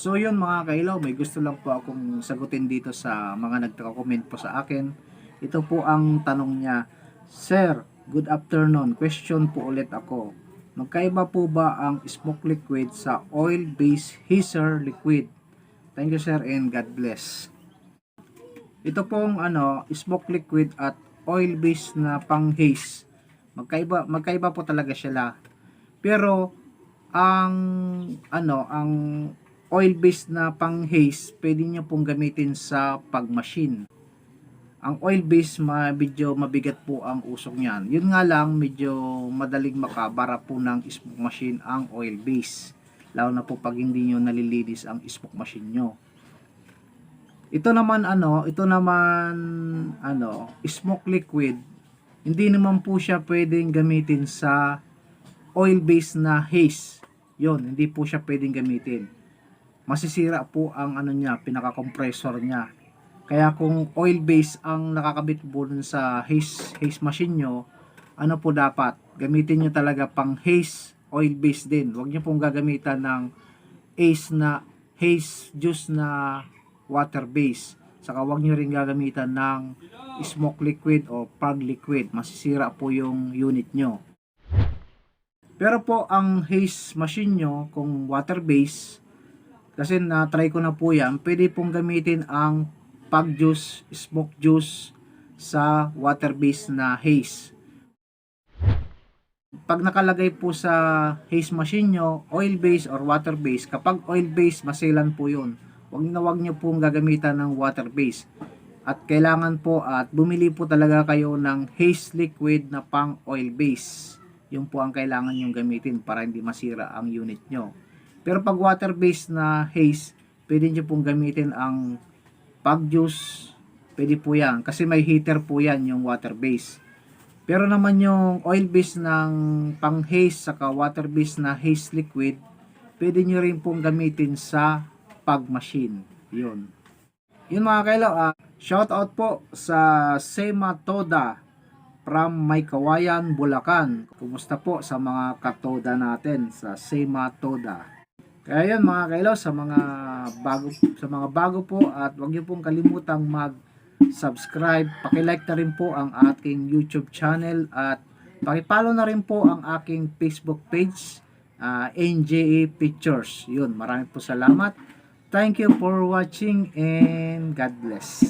So yun mga kailaw, may gusto lang po akong sagutin dito sa mga nagka-comment po sa akin. Ito po ang tanong niya. Sir, good afternoon. Question po ulit ako. Magkaiba po ba ang smoke liquid sa oil-based hazer liquid? Thank you sir and God bless. Ito pong ano, smoke liquid at oil-based na pang haze. Magkaiba magkaiba po talaga sila. Pero ang ano, ang oil-based na pang haze, pwede niyo pong gamitin sa pag-machine. Ang oil-based, medyo mabigat po ang usok niyan. Yun nga lang, medyo madaling makabara po ng smoke machine ang oil-based. Lalo na po pag hindi nyo nalilinis ang smoke machine nyo. Ito naman ano, ito naman ano, smoke liquid. Hindi naman po siya pwedeng gamitin sa oil-based na haze. Yon, hindi po siya pwedeng gamitin. Masisira po ang ano niya, pinaka-compressor niya. Kaya kung oil-based ang nakakabit po dun sa haze, haze machine nyo, ano po dapat? Gamitin nyo talaga pang haze oil-based din. Huwag nyo pong gagamitan ng haze na haze juice na water base. Saka huwag nyo rin gagamitan ng smoke liquid o pug liquid. Masisira po yung unit nyo. Pero po ang haze machine nyo, kung water base, kasi na-try ko na po yan, pwede pong gamitin ang pug juice, smoke juice sa water base na haze. Pag nakalagay po sa haze machine nyo, oil base or water base, kapag oil base, maselan po yun. Huwag na huwag nyo pong gagamitan ng water base. At kailangan po at bumili po talaga kayo ng haze liquid na pang oil base. Yung po ang kailangan yung gamitin para hindi masira ang unit nyo. Pero pag water base na haze, pwede nyo pong gamitin ang pag juice. Pwede po yan. Kasi may heater po yan yung water base. Pero naman yung oil base ng pang haze saka water base na haze liquid, pwede nyo rin pong gamitin sa pag machine. Yun. Yun mga kailaw, ah, shout out po sa Sema Toda from Maykawayan, Bulacan. Kumusta po sa mga katoda natin sa Sema Toda. Kaya yun mga kailaw sa mga bago sa mga bago po at wag niyo pong kalimutang mag subscribe, paki-like na rin po ang aking YouTube channel at paki-follow na rin po ang aking Facebook page ah, NJA Pictures. Yun, marami po salamat. Thank you for watching and God bless.